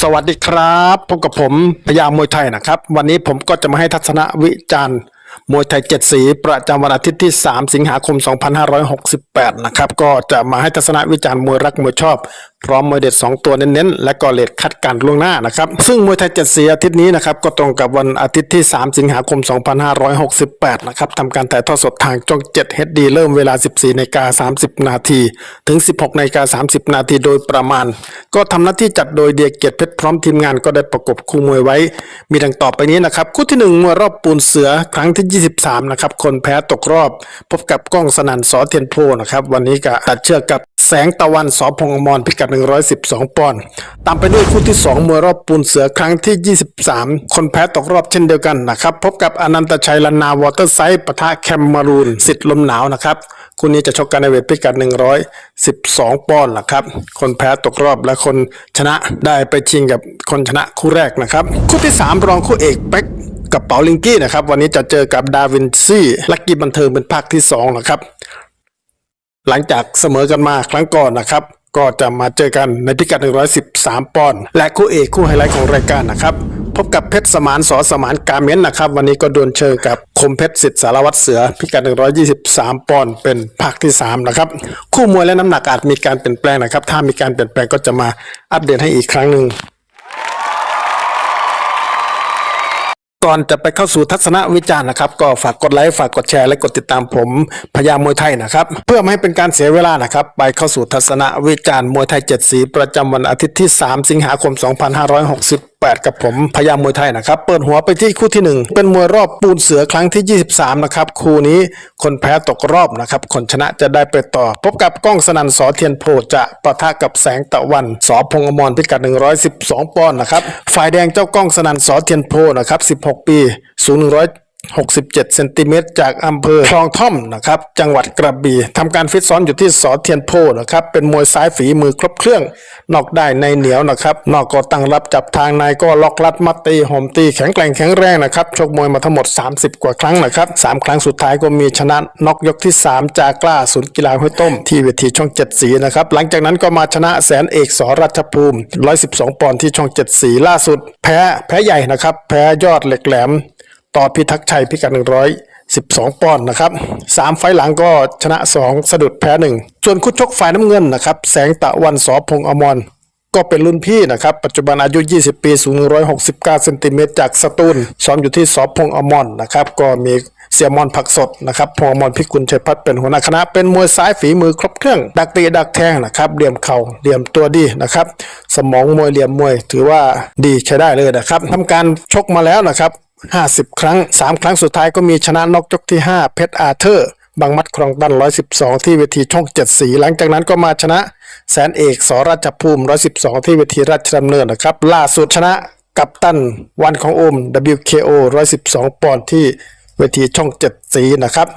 สวัสดีครับพบกับผมพยามวยไทยนะครับ วันนี้ผมก็จะมาให้ทัศนวิจารณ์มวยไทยเจ็ดสีประจำวันอาทิตย์ที่ 3 สิงหาคม 2568 นะครับ ก็จะมาให้ทัศนวิจารณ์มวยรักมวยชอบ พร้อมมวยเด็ด 2 ตัวเน้นๆ และก็เลดคัดการล่วงหน้านะครับ ซึ่งมวยไทยเจ็ดสีอาทิตย์นี้นะครับ ก็ตรงกับวันอาทิตย์ที่ 3 สิงหาคม 2568 นะครับทำการถ่ายทอดสดทางช่อง7 HD เริ่มเวลา 14นาฬิกา30 นาที ถึง 16นาฬิกา30 นาทีโดยประมาณ ก็ทำหน้าที่จัดโดยเดียเกียรติเพชรพร้อมทีมงานก็ได้ประกบคู่มวยไว้ มีดังต่อไปนี้นะครับคู่ที่1มวยรอบปูนเสือครั้งที่ 23 นะครับคนแพ้ตกรอบ พบกับก้องสนั่นสอเทียนโพนะครับวันนี้ก็ตัดเชือกกับ แสงตะวันสอพงอมรพิกัด 112 ปอนด์ตามไปด้วยคู่ที่ 2 มวยรอบปูนเสือครั้งที่ 23 คนแพ้ตกรอบเช่นเดียวกันนะครับ พบกับอนันตชัยลนาวอเตอร์ไซด์ปะทะแคมมารูนสิทธิ์ลมหนาวนะครับคู่นี้จะชกกันในเวทพิกัด 112 ปอนด์นะครับ คนแพ้ตกรอบและคนชนะได้ไปชิงกับคนชนะคู่แรกนะครับ คู่ที่ 3 รองคู่เอกเป็กกับเปาลิงกี้นะครับ วันนี้จะเจอกับดาวินซี่ลักกี้บันเทิงเป็นภาคที่2นะครับ หลังจากเสมอกันมาครั้งก่อนนะครับ ก็จะมาเจอกันในพิกัด 113 ปอนด์และคู่เอกคู่ไฮไลท์ของรายการนะครับ พบกับเพชรสมานสอสมานกาเมนนะครับ วันนี้ก็ดวลเชิงกับคมเพชรสิทธิสารวัตรเสือ พิกัด 123 ปอนด์เป็นภาคที่ 3 นะครับ คู่มวยและน้ำหนักอาจมีการเปลี่ยนแปลงนะครับ ถ้ามีการเปลี่ยนแปลงก็จะมาอัปเดตให้อีกครั้งหนึ่ง ก่อนจะไปเข้าสู่ทัศนวิจารณ์นะครับ ก็ฝากกดไลค์ฝากกดแชร์และกดติดตามผมพยามวยไทยนะครับ เพื่อไม่ให้เป็นการเสียเวลานะครับ ไปเข้าสู่ทัศนวิจารณ์มวยไทยเจ็ดสีประจำวันอาทิตย์ที่ 3 สิงหาคม 8 กับผมพยามวยไทยนะครับ เปิดหัวไปที่คู่ที่ 1 เป็นมวยรอบปูนเสือครั้งที่ 23 นะครับ คู่นี้คนแพ้ตกรอบนะครับ คนชนะจะได้ไปต่อ พบกับก้องสนันสอเทียนโพจะปะทะกับแสงตะวันสอพงอมรพิกัด 112 ปอนด์นะครับ ฝ่ายแดงเจ้าก้องสนันสอเทียนโพนะครับ 16 ปีสูง100 67เซนติเมตรจากอำเภอคลองท่อมนะครับจังหวัดกระบี่ทำการฟิตซ้อมอยู่ที่สอเทียนโพนะครับเป็นมวยซ้ายฝีมือครบเครื่อง นอกได้ในเหนียวนะครับ นอกก็ตั้งรับจับทางในก็ล็อกลัดมัดตีหอมตีแข็งแกร่งแข็งแรงนะครับชกมวยมาทั้งหมด 30 กว่าครั้งนะครับ3ครั้งสุดท้ายก็มีชนะนอกยกที่ 3 จากกล้าศูนย์กีฬาห้วยต้ม ที่เวทีช่อง 7 สีนะครับหลังจากนั้นก็มาชนะแสนเอกสรัชภูมิ 112 ปอนด์ที่ช่อง 7 สีล่าสุด แพ้แพ้ใหญ่นะครับแพ้ยอดเหล็กแหลม ต่อพิทักษ์ชัยพิกัด 112 ปอนด์นะครับสามไฟหลังก็ชนะ 2 สะดุดแพ้ 1 ส่วนคู่ชกฝ่ายน้ำเงินนะครับ แสงตะวันสอพงอมรก็เป็นรุ่นพี่นะครับ ปัจจุบันอายุ 20 ปี สูง 169 เซนติเมตรจากสตูลซ้อมอยู่ที่สอพงอมรนะครับ ก็มีเสียมอนผักสดนะครับพงอมรพิกุลชัยพัฒน์เป็นหัวหน้าคณะ เป็นมวยซ้ายฝีมือครบเครื่อง ดักตีดักแทงนะครับเหลี่ยมเข่าเหลี่ยมตัวดีนะครับ สมองมวยเหลี่ยมมวย ถือว่าดีใช้ได้เลยนะครับทำการชกมาแล้วนะครับ 50 ครั้ง 3 ครั้งสุดท้ายก็มีชนะนอกยกที่ 5 เพชรอาเธอร์บางมัดครองตัน 112 ที่เวทีช่อง 7 สี หลังจากนั้นก็มาชนะแสนเอกสราชภูมิ 112 ที่เวทีราชดำเนินนะครับ ล่าสุดชนะกับตันวันของโอม WKO 112 ปอนด์ที่เวทีช่อง 7 สีนะครับ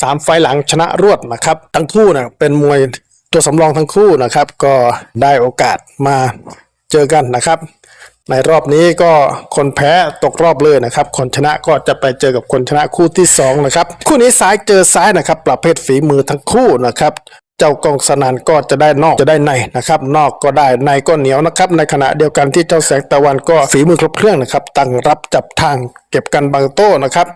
สามไฟหลังชนะรวดนะครับ ทั้งคู่นะเป็นมวยตัวสำรองทั้งคู่นะครับ ก็ได้โอกาสมาเจอกันนะครับ ในรอบนี้ก็คนแพ้ตกรอบเลยนะครับ คนชนะก็จะไปเจอกับคนชนะคู่ที่สองนะครับคู่นี้ซ้ายเจอซ้ายนะครับ ประเภทฝีมือทั้งคู่นะครับ เจ้ากองสนานก็จะได้นอกจะได้ในนะครับ นอกก็ได้ในก็เหนียวนะครับ ในขณะเดียวกันที่เจ้าแสงตะวันก็ฝีมือครบเครื่องนะครับตั้งรับจับทางเก็บกันบางโต้นะครับ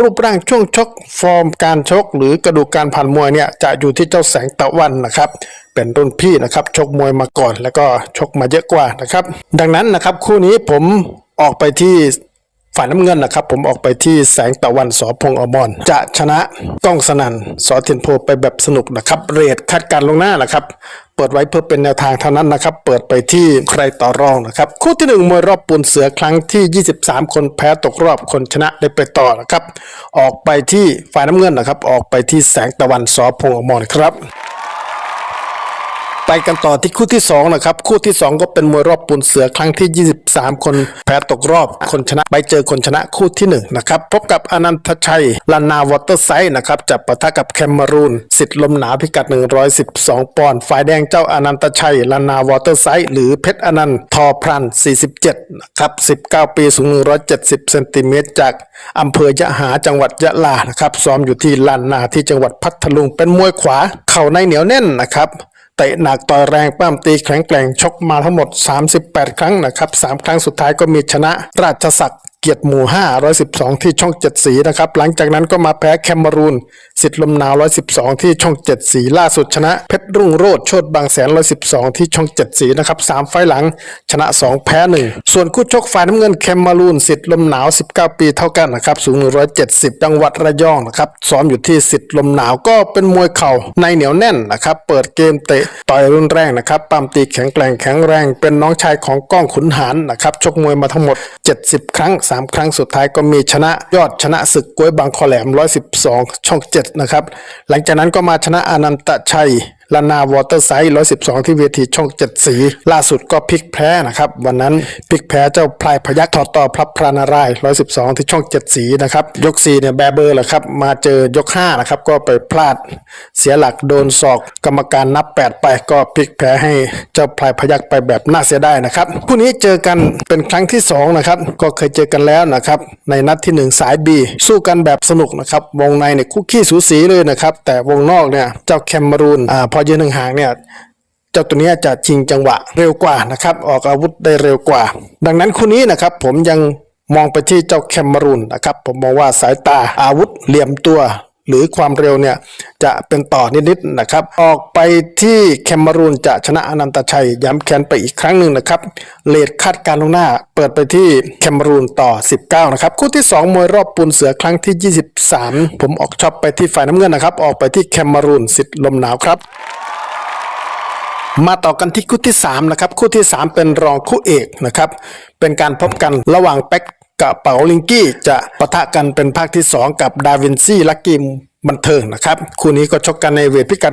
รูปร่างช่วงชกฟอร์มการชก หรือกระดูกการผ่านมวยเนี่ยจะอยู่ที่เจ้าแสงตะวันนะครับเป็นรุ่นพี่นะครับชกมวยมาก่อน แล้วก็ชกมาเยอะกว่านะครับ ดังนั้นนะครับคู่นี้ผมออกไปที่ ฝ่ายน้ำเงินนะครับ ผมออกไปที่แสงตะวันสอพงอมรจะชนะก้องสนันสอเทียนโพไปแบบสนุกนะครับ เรทคาดการลงหน้านะครับ เปิดไว้เพื่อเป็นแนวทางเท่านั้นนะครับ เปิดไปที่ใครต่อรองนะครับ คู่ที่หนึ่งมวยรอบปูนเสือครั้งที่ 23 คนแพ้ตกรอบคนชนะได้ไปต่อนะครับ ออกไปที่ฝ่ายน้ำเงินนะครับ ออกไปที่แสงตะวันสอพงอมรครับ ไปกันต่อที่คู่ที่ 2 นะครับ คู่ที่ 2 ก็เป็นมวยรอบปูนเสือครั้งที่ 23 คนแพ้ตกรอบคนชนะไปเจอคนชนะคู่ที่ 1 นะครับ พบกับอนันทชัยลานาวอเตอร์ไซด์นะครับจะปะทะกับแคมมารูนสิทธิ์ลมหนาวพิกัด 112 ปอนด์ฝ่ายแดงเจ้าอนันตชัยลานาวอเตอร์ไซด์หรือเพชรอนันต์ทอพรัน 47 นะครับ 19 ปีสูง 170 เซนติเมตรจากอำเภอยะหาจังหวัดยะลานะครับซ้อมอยู่ที่ลานนาที่จังหวัดพัทลุงเป็นมวยขวา เข่าในเหนียวแน่นนะครับ เตะหนักต่อยแรงปั้มตีแข็งแกร่งชกมาทั้งหมด 38 ครั้งนะครับ 3 ครั้งสุดท้ายก็มีชนะราชศักดิ์ เกียรติหมู่5 112 ที่ช่อง7สีนะครับ หลังจากนั้นก็มาแพ้แคมเมรูน สิทธิ์ลมหนาว 112 ที่ช่อง7สีล่าสุดชนะ เพชรรุ่งโรจน์โชดบางแสน 112 ที่ช่อง7สีนะครับ3ไฟหลังชนะ 2 แพ้ 1 ส่วนคู่ชกฝ่ายน้ำเงินแคมเมรูน สิทธิ์ลมหนาว 19 ปีเท่ากันนะครับ สูง 170 จังหวัดระยองนะครับ ซ้อมอยู่ที่สิทธิ์ลมหนาวก็เป็นมวยเข่าในเหนียวแน่นนะครับ เปิดเกมเตะต่อยรุนแรงนะครับปั้มตีแข็งแกร่งแข็งแรง เป็นน้องชายของก้องขุนหารนะครับชกมวยมาทั้งหมด 70 ครั้ง3 ครั้งสุดท้ายก็มีชนะยอดชนะศึกกล้วยบางคอแหลม 112 ช่อง 7 นะครับ หลังจากนั้นก็มาชนะอนันตชัย ลานาวอเตอร์ไซด์112 ที่เวทีช่อง7สี ล่าสุดก็พลิกแพ้นะครับ วันนั้นพลิกแพ้เจ้าพลายพยักถอดต่อพระพรานาราย112 ที่ช่อง7สีนะครับ ยก4เนี่ยแบเบอร์แหละครับ มาเจอยก5นะครับ ก็ไปพลาดเสียหลักโดนศอกกรรมการนับ 8 ไปก็พลิกแพ้ให้เจ้าพลายพยักไปแบบน่าเสียดายนะครับคู่นี้เจอกันเป็นครั้งที่2นะครับก็เคยเจอกันแล้วนะครับในนัดที่ 1 สาย B สู้กันแบบสนุกนะครับวงในเนี่ยคุกขี้สูสีเลยนะครับแต่วงนอกเนี่ยเจ้าแคมเมรูนอ่าพอยืนห่างๆเนี่ยเจ้าตัวนี้จะชิงจังหวะเร็วกว่านะครับ ออกอาวุธได้เร็วกว่า ดังนั้นคู่นี้นะครับผมยังมองไปที่เจ้าแคมเมรูนนะครับ ผมมองว่าสายตาอาวุธเหลี่ยมตัว หรือความเร็วเนี่ยจะเป็นต่อนิดๆนะครับ ออกไปที่แคมรูนจะชนะอนันตชัย ย้ำแค้นไปอีกครั้งหนึ่งนะครับเลดคาดการลงหน้า เปิดไปที่แคมรูนต่อ 19 นะครับ คู่ที่ 2 มวยรอบปูนเสือครั้งที่ 23 ผมออกช็อปไปที่ฝ่ายน้ำเงินนะครับ ออกไปที่แคมเมรูนสิทธิ์ลมหนาวครับมาต่อกันที่คู่ที่3นะครับคู่ที่ 3 เป็นรองคู่เอกนะครับเป็นการพบกันระหว่างแป๊ก กับเป๋าลิงกี้จะปะทะกันเป็นภาคที่ 2 กับดาวินซี่ลักกิม บันเทิงนะครับ คู่นี้ก็ชกกันในเวทพิกัด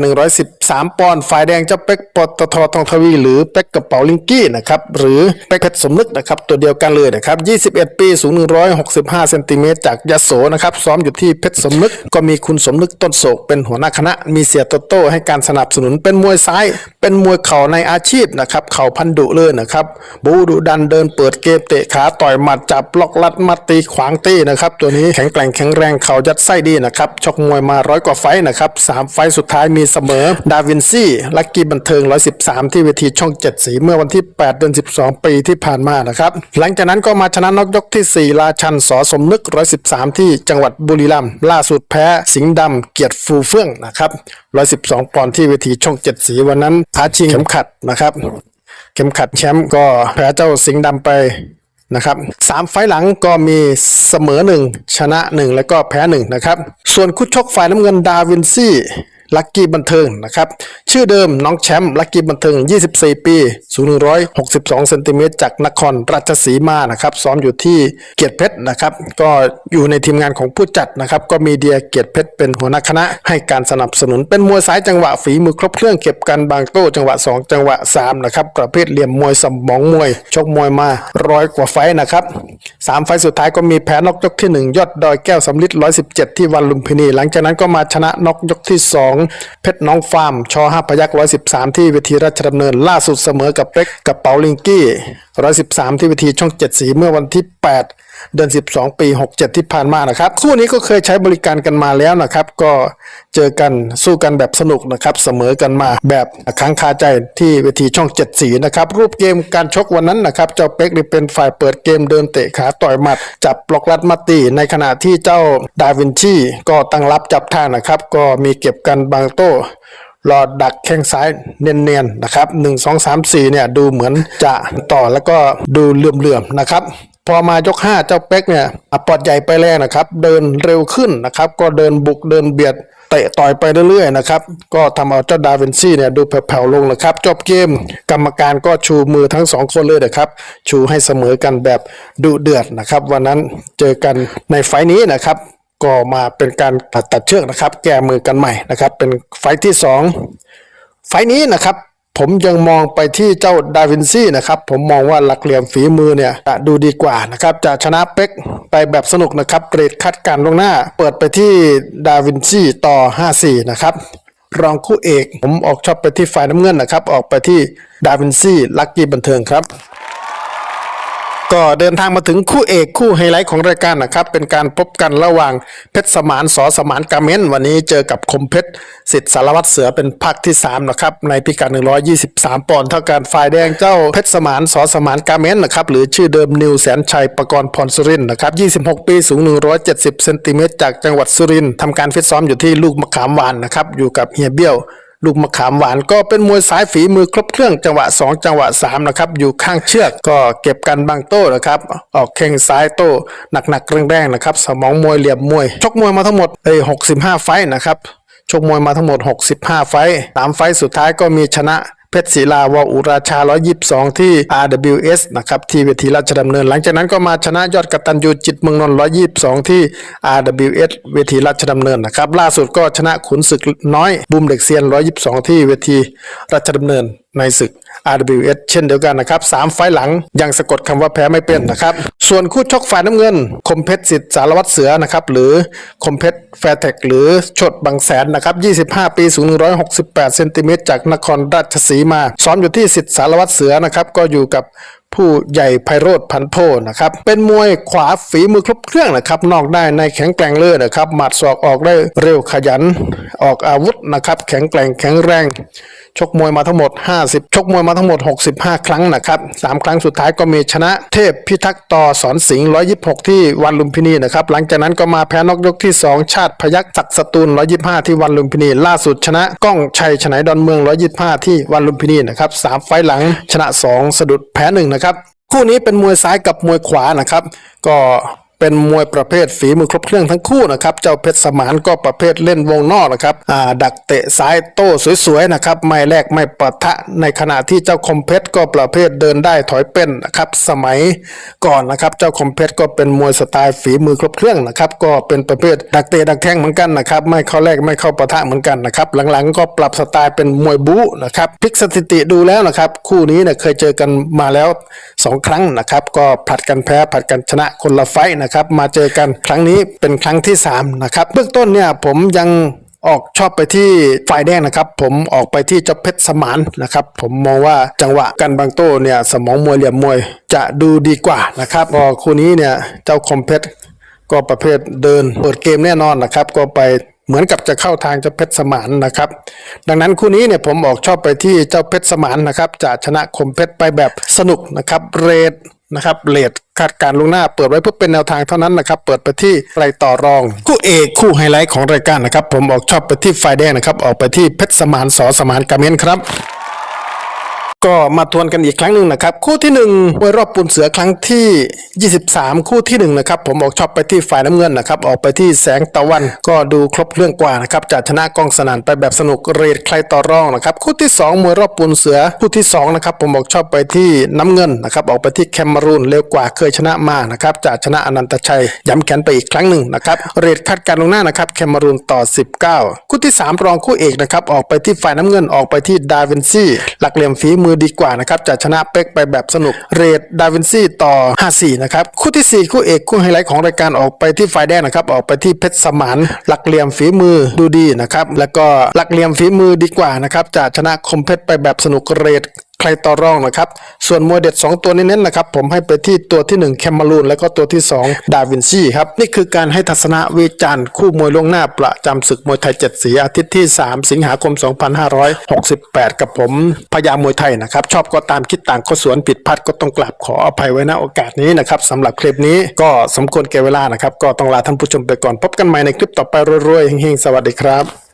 113 ปอนด์ฝ่ายแดงเจ้าเป็กปตททองทวี หรือเป็กกระเป๋าลิงกี้นะครับหรือเป็กเพชรสมนึกนะครับตัวเดียวกันเลยนะครับ 21 ปีสูง 165 เซนติเมตรจากยโสนะครับซ้อมอยู่ที่เพชรสมนึกก็มีคุณสมนึกต้นโศกเป็นหัวหน้าคณะ มีเสียโตโต้ให้การสนับสนุนเป็นมวยซ้าย เป็นมวยเข่าในอาชีพนะครับเข่าพันดุเลยนะครับบูดุดันเดินเปิดเกมเตะขาต่อยหมัดจับล็อกลัดมัดตีขวางตีนะครับตัวนี้แข็งแกร่งแข็งแรงเข่ายัดไส้ดีนะครับชกมวยมาร้อยกว่าไฟนะครับสามไฟสุดท้ายมีเสมอ ดาวินซี่ ลักกี้บันเทิง 113 ที่เวทีช่อง 7 สีเมื่อวันที่ 8 เดือน 12 ปีที่ผ่านมานะครับ หลังจากนั้นก็มาชนะนอกยกที่ 4 ราชันสอสมนึก 113 ที่จังหวัดบุรีรัมย์ล่าสุดแพ้สิงห์ดำเกียรติฟูเฟื่องนะครับ112 ปอนด์ที่เวทีช่อง 7 สีวันนั้นท้าชิงเข็มขัดนะครับ เข็มขัดแชมป์ก็แพ้เจ้าสิงห์ดำไป นะครับสามไฟหลังก็มีเสมอหนึ่งชนะหนึ่งแล้วก็แพ้หนึ่งนะครับ ส่วนคู่ชกฝ่ายน้ำเงินดาวินซี่ ลักกี้บันเทิงนะครับ ชื่อเดิมน้องแชมป์ลักกี้บันเทิง 24 ปีสูง 162 เซนติเมตรจากนครราชสีมานะครับ ซ้อมอยู่ที่เกียรติเพชรนะครับ ก็อยู่ในทีมงานของผู้จัดนะครับ ก็มีเดียเกียรติเพชรเป็นหัวหน้าคณะ ให้การสนับสนุนเป็นมวยซ้ายจังหวะฝีมือครบเครื่องเก็บกันบางโต้จังหวะ 2 จังหวะ 3 นะครับ ประเภทเหลี่ยมมวยสมองมวย ชกมวยมาร้อยกว่าไฟนะครับสามไฟสุดท้ายก็มีแพ้นอกยกที่ 1 ยอดดอยแก้วสำลิด117 ที่วันลุมพินี หลังจากนั้นก็มาชนะนอกยกที่ 2เพชรน้องฟาร์มชอห้าพยัก113ที่เวทีราชดำเนินล่าสุดเสมอกับเล็กกับเปาลิงกี้113 ที่เวทีช่อง 7 สีเมื่อวันที่ 8 เดือน 12 ปี 67 ที่ผ่านมานะครับ คู่นี้ก็เคยใช้บริการกันมาแล้วนะครับ ก็เจอกันสู้กันแบบสนุกนะครับ เสมอกันมาแบบค้างคาใจที่เวทีช่อง 7 สีนะครับ รูปเกมการชกวันนั้นนะครับ เจ้าเป็กเป็นฝ่ายเปิดเกมเดินเตะขาต่อยหมัด จับปลอกลัดมัดตีในขณะที่เจ้าดาวินชีก็ตั้งรับจับทางนะครับ ก็มีเก็บกันบางโต้ รอดักแข้งซ้ายเนียนๆนะครับหนึ่งสองสามสี่เนี่ยดูเหมือนจะต่อแล้วก็ดูเหลื่อมๆนะครับ พอมายก 5 เจ้าเป็กเนี่ยปอดใหญ่ไปแรงนะครับ เดินเร็วขึ้นนะครับ ก็เดินบุกเดินเบียดเตะต่อยไปเรื่อยๆนะครับก็ทำเอาเจ้าดาวินซี่เนี่ยดูแผ่วๆลงนะครับ จบเกมกรรมการก็ชูมือทั้งสองคนเลยนะครับชูให้เสมอกันแบบดุเดือดนะครับ วันนั้นเจอกันในไฟล์นี้นะครับ ก็มาเป็นการตัดตัดเชือกนะครับ แก้มือกันใหม่นะครับ เป็นไฟที่สองไฟนี้นะครับ ผมยังมองไปที่เจ้าดาวินซี่นะครับ ผมมองว่าหลักเหลี่ยมฝีมือเนี่ยจะดูดีกว่านะครับ จะชนะเป็กไปแบบสนุกนะครับเกรดคัดการลงหน้า เปิดไปที่ดาวินซี่ต่อ 5-4 นะครับรองคู่เอก ผมออกชอบไปที่ฝ่ายน้ำเงินนะครับ ออกไปที่ดาวินซี่ลักกี้บันเทิงครับ ก็เดินทางมาถึงคู่เอกคู่ไฮไลท์ของรายการนะครับ เป็นการพบกันระหว่างเพชรสมานสอสมานกาเมนวันนี้เจอกับคมเพชรสิทธิสารวัตรเสือเป็นภาคที่ 3 นะครับ ในพิกัด 123 ปอนด์เท่ากันฝ่ายแดงเจ้าเพชรสมานสอสมานกาเมนนะครับ หรือชื่อเดิมนิวแสนชัยประกรณ์พรสุรินนะครับ 26 ปีสูง 170 เซนติเมตรจากจังหวัดสุรินทร์ทำการฟิตซ้อมอยู่ที่ลูกมะขามหวานนะครับอยู่กับเฮียเบี้ยว ลูกมะขามหวานก็เป็นมวยสายฝีมือครบเครื่องจังหวะ 2 จังหวะ3นะครับอยู่ข้างเชือกก็เก็บกันบางโต้นะครับออกแข้งซ้ายโต้หนักๆแรงๆนะครับสมองมวยเหลี่ยมมวย ชกมวยมาทั้งหมดเอ้ย65ไฟนะครับชกมวยมาทั้งหมด 65 ไฟสามไฟสุดท้ายก็มีชนะ เพชรศิลาวอุราชา 122 ที่ RWS นะครับที่เวทีราชดำเนิน หลังจากนั้นก็มาชนะยอดกตันยูจิตเมืองนนท์122 ที่ RWS เวทีราชดำเนินนะครับล่าสุดก็ชนะขุนศึกน้อยบุมเด็กเซียน 122 ที่เวทีราชดำเนินในศึก RWS เช่นเดียวกันนะครับสามไฟหลังยังสะกดคำว่าแพ้ไม่เป็นนะครับ ส่วนคู่ชกฝ่ายน้ำเงิน คมเพชรสิทธิ์สารวัตรเสือนะครับ หรือคมเพชรแฟร์เทคหรือชดบางแสนนะครับ 25 ปี สูง 168 เซนติเมตรจากนครราชสีมา ซ้อมอยู่ที่สิทธิ์สารวัตรเสือนะครับ ก็อยู่กับผู้ใหญ่ไพโรธพันโพนะครับ เป็นมวยขวาฝีมือครบเครื่องนะครับ นอกได้ในแข็งแกร่งเลยนะครับ หมัดศอกออกได้เร็วขยัน ออกอาวุธนะครับ แข็งแกร่งแข็งแรง ชกมวยมาทั้งหมด 50 ชกมวยมาทั้งหมด 65 ครั้งนะครับสามครั้งสุดท้ายก็มีชนะเทพพิทักษ์ต่อสอนสิงห์126 ที่วันลุมพินีนะครับหลังจากนั้นก็มาแพ้นอกยกที่ 2 ชาติพยักษ์ศักดิ์สตูล125 ที่วันลุมพินี ล่าสุดชนะก้องชัยฉนายดอนเมือง 125 ที่วันลุมพินีนะครับสามไฟหลังชนะ 2 สะดุดแพ้1นะครับคู่นี้เป็นมวยซ้ายกับมวยขวานะครับ ก็ เป็นมวยประเภทฝีมือครบเครื่องทั้งคู่นะครับ เจ้าเพชรสมานก็ประเภทเล่นวงนอกนะครับดักเตะซ้ายโต้สวยๆนะครับ ไม่แลกไม่ปะทะ ในขณะที่เจ้าคมเพชรก็ประเภทเดินได้ถอยเป็นนะครับ สมัยก่อนนะครับ เจ้าคมเพชรก็เป็นมวยสไตล์ฝีมือครบเครื่องนะครับ ก็เป็นประเภทดักเตะดักแทงเหมือนกันนะครับ ไม่เข้าแรกไม่เข้าปะทะเหมือนกันนะครับ หลังๆ ก็ปรับสไตล์เป็นมวยบู๊นะครับพลิกสถิติดูแล้วนะครับ คู่นี้เนี่ยเคยเจอกันมาแล้ว 2 ครั้งนะครับ ก็ผลัดกันแพ้ผลัดกันชนะคนละไฟต์นะครับมาเจอกันครั้งนี้เป็นครั้งที่3นะครับเบื้องต้นเนี่ยผมยังออกชอบไปที่ฝ่ายแดงนะครับ ผมออกไปที่เจ้าเพชรสมานนะครับ ผมมองว่าจังหวะกันบางโต้เนี่ยสมองมวยเหลี่ยมมวยจะดูดีกว่านะครับพอคู่นี้เนี่ยเจ้าคอมเพชรก็ประเภทเดินเปิดเกมแน่นอนนะครับ ก็ไป เหมือนกับจะเข้าทางเจ้าเพชรสมานนะครับ ดังนั้นคู่นี้เนี่ยผมออกชอบไปที่เจ้าเพชรสมานนะครับจะชนะคมเพชรไปแบบสนุกนะครับเรทนะครับเรทคาดการลงหน้าเปิดไว้เพื่อเป็นแนวทางเท่านั้นนะครับ เปิดไปที่ไรต่อรอง คู่เอกคู่ไฮไลท์ของรายการนะครับ ผมออกชอบไปที่ไฟแดงนะครับ ออกไปที่เพชรสมานสอสมานกาเมนครับ ก็มาทวนกันอีกครั้งหนึ่งนะครับ คู่ที่1นึ่งมวยรอบปูนเสือครั้งที่ 23 คู่ที่1นะครับผมออกชอบไปที่ฝ่ายน้ำเงินนะครับออกไปที่แสงตะวัน ก็ดูครบเรื่องกว่านะครับจะชนะกองสนานไปแบบสนุกเรทใครต่อรองนะครับคู่ที่2มวยรอบปูนเสือคู่ที่2นะครับผมออกชอบไปที่น้ำเงินนะครับออกไปที่แคมรูนเร็วกว่าเคยชนะมานะครับจะชนะอนันตชัยย้ำแขนไปอีกครั้งหนึ่งนะครับเรทคาดการลงหน้านะครับแคมรูนต่อ 19 คู่ที่ 3 รองคู่เอกนะครับออกไปที่ฝ่ายน้ำเงินออกไปที่ดาวินซีหลักเหลี่ยมฝีมือดีกว่านะครับจะชนะเป๊กไปแบบสนุกเรดดาวินซี่ต่อ 54 นะครับ คู่ทีสี่4 คู่เอกคู่ไฮไลท์ของรายการออกไปที่ฝ่ายแดงนะครับ ออกไปที่เพชรสมานหลักเหลี่ยมฝีมือดูดีนะครับ แล้วก็หลักเหลี่ยมฝีมือดีกว่านะครับจะชนะคมเพชรไปแบบสนุกเรด ใครต่อรองนะครับ ส่วนมวยเด็ด 2 ตัวเน้นๆนะครับ ผมให้ไปที่ตัวที่ 1 แคมมารูน แล้วก็ตัวที่ 2 ดาวินซีครับ นี่คือการให้ทัศนวิจารณ์คู่มวยล่วงหน้าประจำศึกมวยไทย7สีอาทิตย์ที่ 3 สิงหาคม 2568 กับผมพญามวยไทยนะครับ ชอบก็ตามคิดต่างก็สวนผิดพลาดก็ต้องกราบขออภัยไว้ณโอกาสนี้นะครับสำหรับคลิปนี้ก็สมควรแก่เวลานะครับ ก็ต้องลาท่านผู้ชมไปก่อนพบกันใหม่ในคลิปต่อไปรวยๆเฮงๆสวัสดีครับ